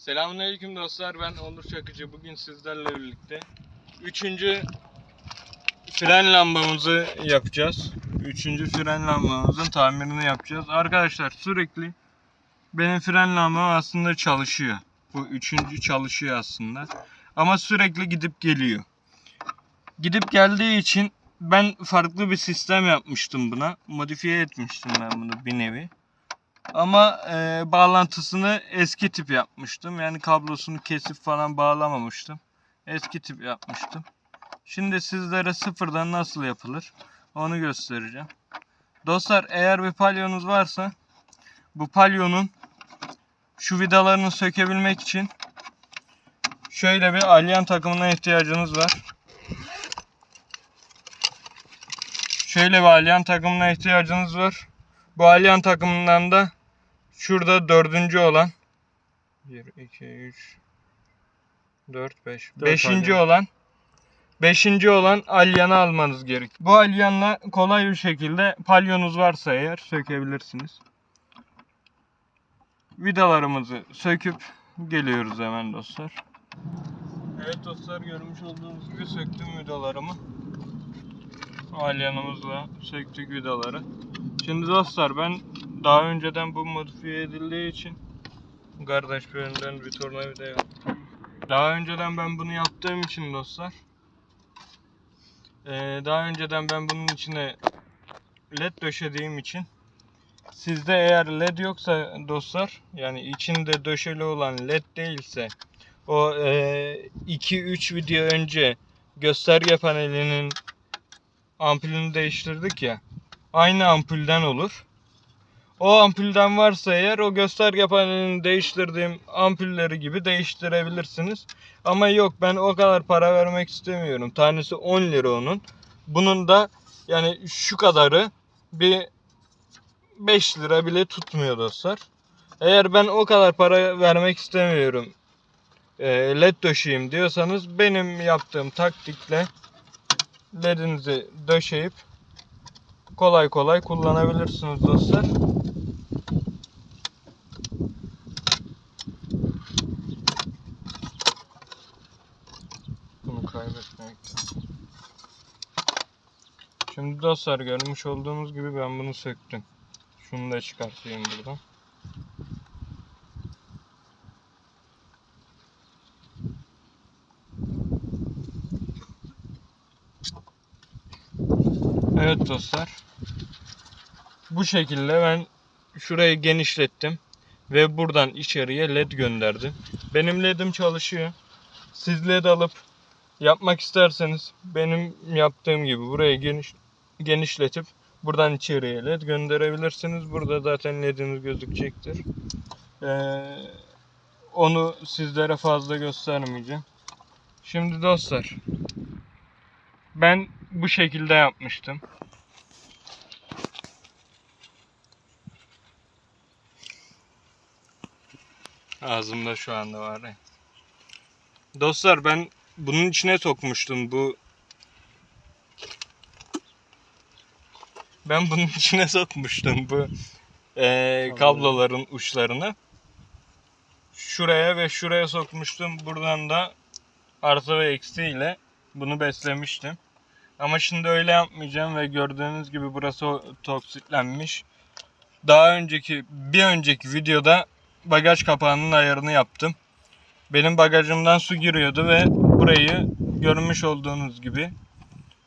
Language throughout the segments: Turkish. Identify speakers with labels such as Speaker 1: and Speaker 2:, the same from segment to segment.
Speaker 1: Selamünaleyküm dostlar. Ben Onur Çakıcı. Bugün sizlerle birlikte üçüncü fren lambamızı yapacağız. Üçüncü fren lambamızın tamirini yapacağız. Arkadaşlar sürekli benim fren lambam aslında çalışıyor. Bu üçüncü çalışıyor aslında. Ama sürekli gidip geliyor. Gidip geldiği için ben farklı bir sistem yapmıştım buna. Modifiye etmiştim ben bunu bir nevi. Ama e, bağlantısını eski tip yapmıştım. Yani kablosunu kesip falan bağlamamıştım. Eski tip yapmıştım. Şimdi sizlere sıfırdan nasıl yapılır onu göstereceğim. Dostlar eğer bir palyonuz varsa bu palyonun şu vidalarını sökebilmek için şöyle bir alyan takımına ihtiyacınız var. Şöyle bir alyan takımına ihtiyacınız var. Bu alyan takımından da şurada dördüncü olan 1, 2, 3 4, 5
Speaker 2: Dört
Speaker 1: Beşinci
Speaker 2: alyan.
Speaker 1: olan Beşinci olan alyanı almanız gerek. Bu alyanla kolay bir şekilde palyonuz varsa eğer sökebilirsiniz. Vidalarımızı söküp geliyoruz hemen dostlar. Evet dostlar görmüş olduğunuz gibi söktüm vidalarımı. Alyanımızla söktük vidaları. Şimdi dostlar ben daha önceden bu modifiye edildiği için kardeş bir önden bir tornavida yaptım. Daha önceden ben bunu yaptığım için dostlar eee, daha önceden ben bunun içine led döşediğim için sizde eğer led yoksa dostlar yani içinde döşeli olan led değilse o 2-3 video önce gösterge panelinin ampulünü değiştirdik ya aynı ampulden olur. O ampulden varsa eğer o gösterge panelini değiştirdiğim ampulleri gibi değiştirebilirsiniz. Ama yok ben o kadar para vermek istemiyorum. Tanesi 10 lira onun. Bunun da yani şu kadarı bir 5 lira bile tutmuyor dostlar. Eğer ben o kadar para vermek istemiyorum e, led döşeyim diyorsanız benim yaptığım taktikle ledinizi döşeyip kolay kolay kullanabilirsiniz dostlar. Bunu kaybetmek. Şimdi dostlar görmüş olduğunuz gibi ben bunu söktüm. Şunu da çıkartayım buradan. Evet dostlar. Bu şekilde ben şurayı genişlettim ve buradan içeriye led gönderdim. Benim ledim çalışıyor. Siz led alıp yapmak isterseniz benim yaptığım gibi burayı geniş genişletip buradan içeriye led gönderebilirsiniz. Burada zaten lediniz gözükecektir. Ee, onu sizlere fazla göstermeyeceğim. Şimdi dostlar ben bu şekilde yapmıştım. Ağzımda şu anda var ya. Dostlar ben bunun içine sokmuştum bu Ben bunun içine sokmuştum bu eee, kabloların uçlarını. Şuraya ve şuraya sokmuştum. Buradan da artı ve eksi ile bunu beslemiştim. Ama şimdi öyle yapmayacağım ve gördüğünüz gibi burası toksitlenmiş. Daha önceki bir önceki videoda bagaj kapağının ayarını yaptım. Benim bagajımdan su giriyordu ve burayı görmüş olduğunuz gibi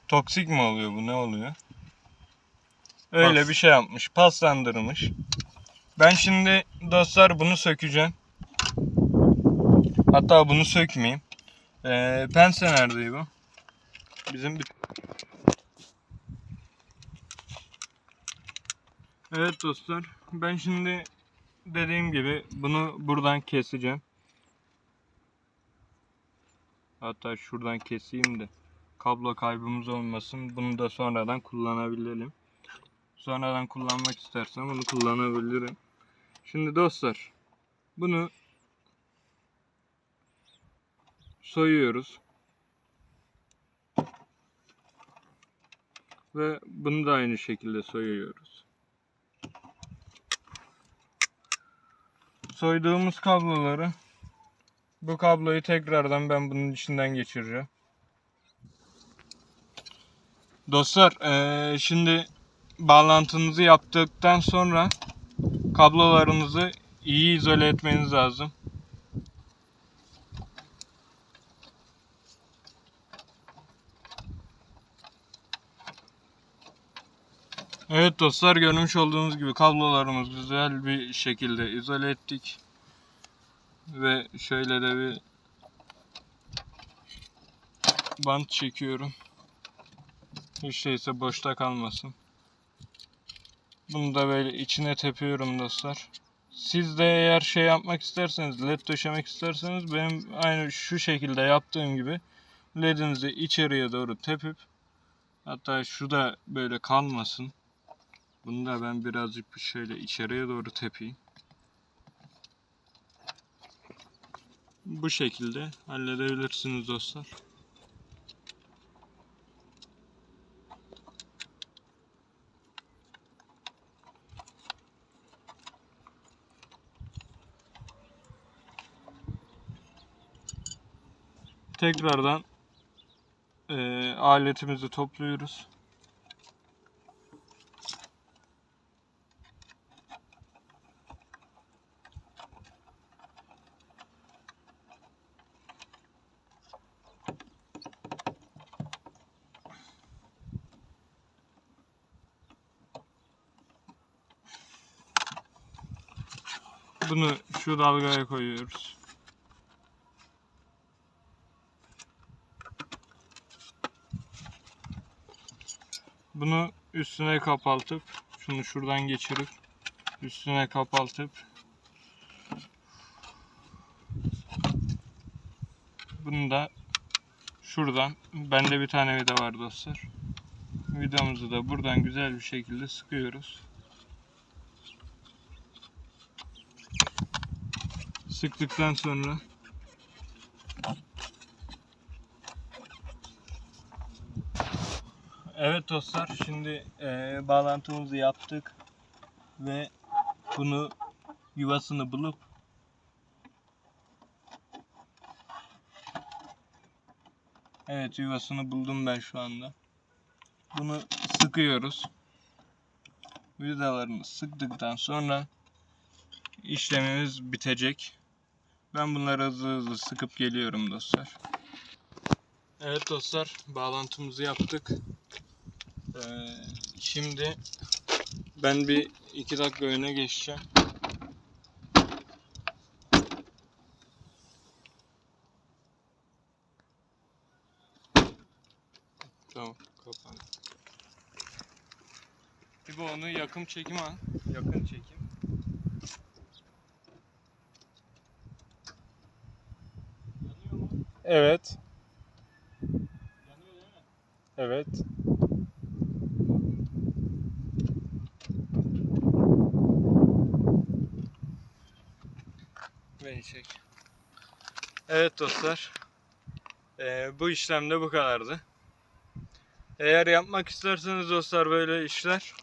Speaker 1: toksik mi oluyor bu ne oluyor? Öyle
Speaker 2: Pas.
Speaker 1: bir şey yapmış. Paslandırmış. Ben şimdi dostlar bunu sökeceğim. Hatta bunu sökmeyeyim. Ee, pense nerede bu? Bizim bir... Evet dostlar. Ben şimdi dediğim gibi bunu buradan keseceğim. Hatta şuradan keseyim de kablo kaybımız olmasın. Bunu da sonradan kullanabilelim. Sonradan kullanmak istersem bunu kullanabilirim. Şimdi dostlar bunu soyuyoruz. Ve bunu da aynı şekilde soyuyoruz. Soyduğumuz kabloları Bu kabloyu tekrardan ben bunun içinden geçireceğim. Dostlar eee, şimdi bağlantınızı yaptıktan sonra kablolarınızı iyi izole etmeniz lazım. Evet dostlar görmüş olduğunuz gibi kablolarımız güzel bir şekilde izole ettik. Ve şöyle de bir bant çekiyorum. Hiç değilse boşta kalmasın. Bunu da böyle içine tepiyorum dostlar. Siz de eğer şey yapmak isterseniz, led döşemek isterseniz benim aynı şu şekilde yaptığım gibi ledinizi içeriye doğru tepip hatta şu da böyle kalmasın. Bunu da ben birazcık şöyle içeriye doğru tepeyim. Bu şekilde halledebilirsiniz dostlar. Tekrardan eee, aletimizi topluyoruz. Bunu şu dalgaya koyuyoruz. Bunu üstüne kapaltıp şunu şuradan geçirip üstüne kapaltıp bunu da şuradan bende bir tane vida var dostlar. Vidamızı da buradan güzel bir şekilde sıkıyoruz. Sıktıktan sonra Evet dostlar şimdi eee, bağlantımızı yaptık ve bunu yuvasını bulup Evet yuvasını buldum ben şu anda. Bunu sıkıyoruz. Vidalarını sıktıktan sonra işlemimiz bitecek. Ben bunları hızlı hızlı sıkıp geliyorum dostlar. Evet dostlar bağlantımızı yaptık. Ee, şimdi ben bir iki dakika öne geçeceğim. Tamam kapan. Bir bu onu yakın çekim al. Yakın çekim. Yanıyor mu? Evet. Evet. Beni çek. Evet dostlar. Ee, bu işlemde bu kadardı. Eğer yapmak isterseniz dostlar böyle işler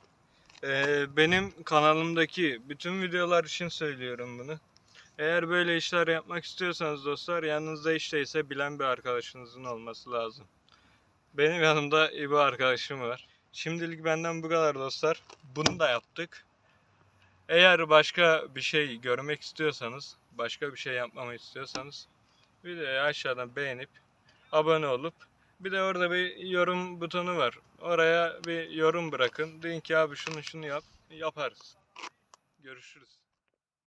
Speaker 1: ee, benim kanalımdaki bütün videolar için söylüyorum bunu. Eğer böyle işler yapmak istiyorsanız dostlar yanınızda işteyse bilen bir arkadaşınızın olması lazım. Benim yanımda İbo arkadaşım var. Şimdilik benden bu kadar dostlar. Bunu da yaptık. Eğer başka bir şey görmek istiyorsanız, başka bir şey yapmamı istiyorsanız videoyu aşağıdan beğenip abone olup bir de orada bir yorum butonu var. Oraya bir yorum bırakın. Deyin ki abi şunu şunu yap. Yaparız. Görüşürüz.